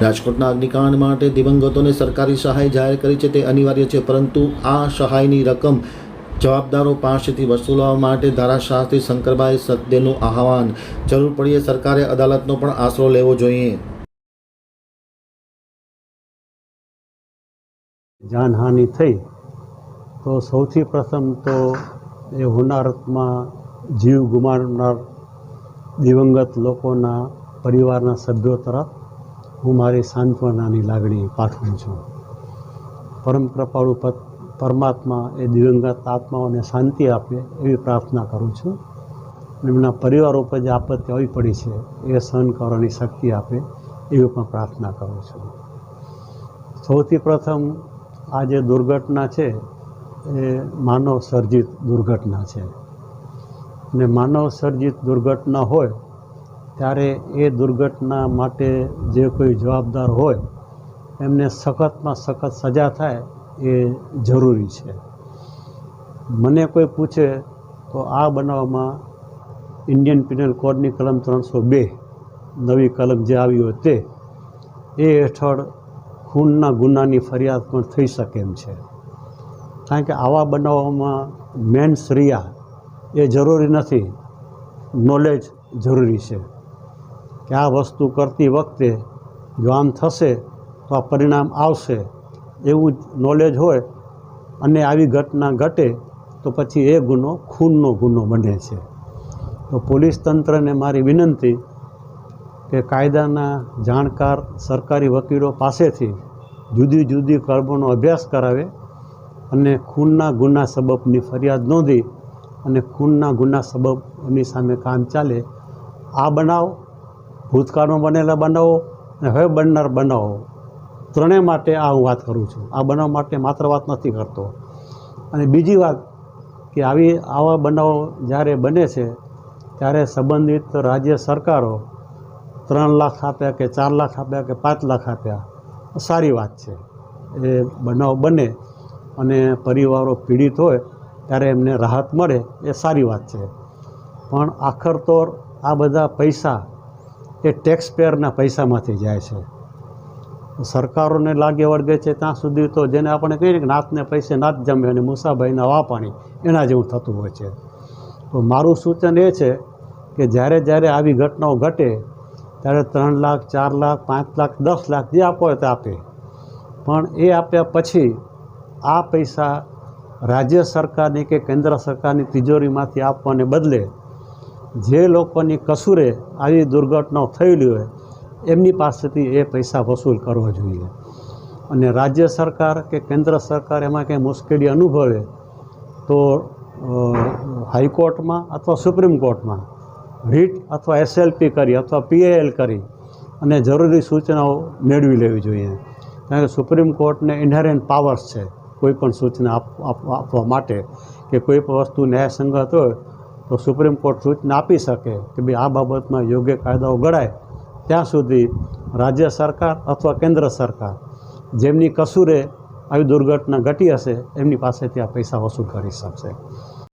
રાજકોટના અગ્નિકાંડ માટે દિવંગતોને સરકારી સહાય જાહેર કરી છે તે અનિવાર્ય છે, પરંતુ આ સહાયની રકમ જવાબદારો પાસેથી વસૂલવા માટે ધારાશાસ્ત્રી શંકરભાઈ સત્યનું આહવાન. જરૂર પડીએ સરકારે અદાલતનો પણ આશરો લેવો જોઈએ. જાનહાનિ થઈ તો સૌથી પ્રથમ તો એ હોનારતમાં જીવ ગુમાવનાર દિવંગત લોકોના પરિવારના સભ્યો તરફ હું મારી સાંત્વનાની લાગણી પાઠવું છું. પરમ કૃપાળુ પરમાત્મા એ દિવંગત આત્માઓને શાંતિ આપે એવી પ્રાર્થના કરું છું. એમના પરિવાર ઉપર જે આપત્તિ આવી પડી છે, એ સહન કરવાની શક્તિ આપે એવી પણ પ્રાર્થના કરું છું. સૌથી પ્રથમ આ જે દુર્ઘટના છે, એ માનવ સર્જિત દુર્ઘટના છે. ને માનવ સર્જિત દુર્ઘટના હોય ત્યારે એ દુર્ઘટના માટે જે કોઈ જવાબદાર હોય, એમને સખતમાં સખત સજા થાય એ જરૂરી છે. મને કોઈ પૂછે તો આ બનાવમાં ઇન્ડિયન પિનલ કોડની કલમ ત્રણસો બે, નવી કલમ જે આવી હોય તે, એ હેઠળ ખૂનના ગુનાની ફરિયાદ પણ થઈ શકે એમ છે. કારણ કે આવા બનાવોમાં મેન શ્રિયા એ જરૂરી નથી, નોલેજ જરૂરી છે. કે આ વસ્તુ કરતી વખતે જો થશે તો આ પરિણામ આવશે. એવું નોલેજ હોય અને આવી ઘટના ઘટે તો પછી એ ગુનો ખૂનનો ગુનો બને છે. તો પોલીસ તંત્રને મારી વિનંતી કે કાયદાના જાણકાર સરકારી વકીલો પાસેથી જુદી જુદી કલમોનો અભ્યાસ કરાવે અને ખૂનના ગુના સબબની ફરિયાદ નોંધી અને ખૂનના ગુના સબબની સામે કામ ચાલે, આ બનાવ ભૂતકાળમાં બનેલા બનાવો અને હવે બનનાર બનાવો. ત્રણેય માટે આ હું વાત કરું છું. આ બનાવ માટે માત્ર વાત નથી કરતો. અને બીજી વાત કે આવી, આવા બનાવો જ્યારે બને છે, ત્યારે સંબંધિત રાજ્ય સરકારો ત્રણ લાખ આપ્યા કે ચાર લાખ આપ્યા કે પાંચ લાખ આપ્યા? સારી વાત છે. એ બનાવ બને અને પરિવારો પીડિત હોય ત્યારે એમને રાહત મળે, એ સારી વાત છે. પણ આખર તોર આ બધા પૈસા એ ટેક્સ પેયરના પૈસામાંથી જાય છે. સરકારોને લાગે વળગે છે ત્યાં સુધી તો જેને આપણે કહીએ કે નાતને પૈસે નાત જમે અને મુસાભાઈના વા પાણી એના જેવું થતું હોય છે. તો મારું સૂચન એ છે કે જ્યારે જ્યારે આવી ઘટનાઓ ઘટે, ત્યારે ત્રણ લાખ, ચાર લાખ, પાંચ લાખ, દસ લાખ જે આપો તે આપે. પણ એ આપ્યા પછી આ પૈસા રાજ્ય સરકારની કે કેન્દ્ર સરકારની તિજોરીમાંથી આપવાને બદલે જે લોકોની કસૂરે આવી દુર્ઘટનાઓ થયેલી હોય, એમની પાસેથી એ પૈસા વસૂલ કરવો જોઈએ. અને રાજ્ય સરકાર કે કેન્દ્ર સરકાર એમાં કંઈ મુશ્કેલી અનુભવે, તો હાઈકોર્ટમાં અથવા સુપ્રીમ કોર્ટમાં રીટ અથવા એસએલપી કરી અથવા પીએએલ કરી અને જરૂરી સૂચનાઓ મેળવી લેવી જોઈએ. કારણ કે સુપ્રીમ કોર્ટને ઇન્હેરન્ટ પાવર્સ છે, કોઈ પણ સૂચના આપ, આપ- આપવા માટે કે કોઈ પણ વસ્તુ ન્યાયસંગત હોય તો સુપ્રીમ કોર્ટ સૂચના આપી શકે કે ભાઈ આ બાબતમાં યોગ્ય કાયદાઓ ઘડાય, ત્યાં સુધી રાજ્ય સરકાર અથવા કેન્દ્ર સરકાર જેમની કસૂરે આવી દુર્ઘટના ઘટી હશે, એમની પાસેથી આ પૈસા વસૂલ કરી શકશે.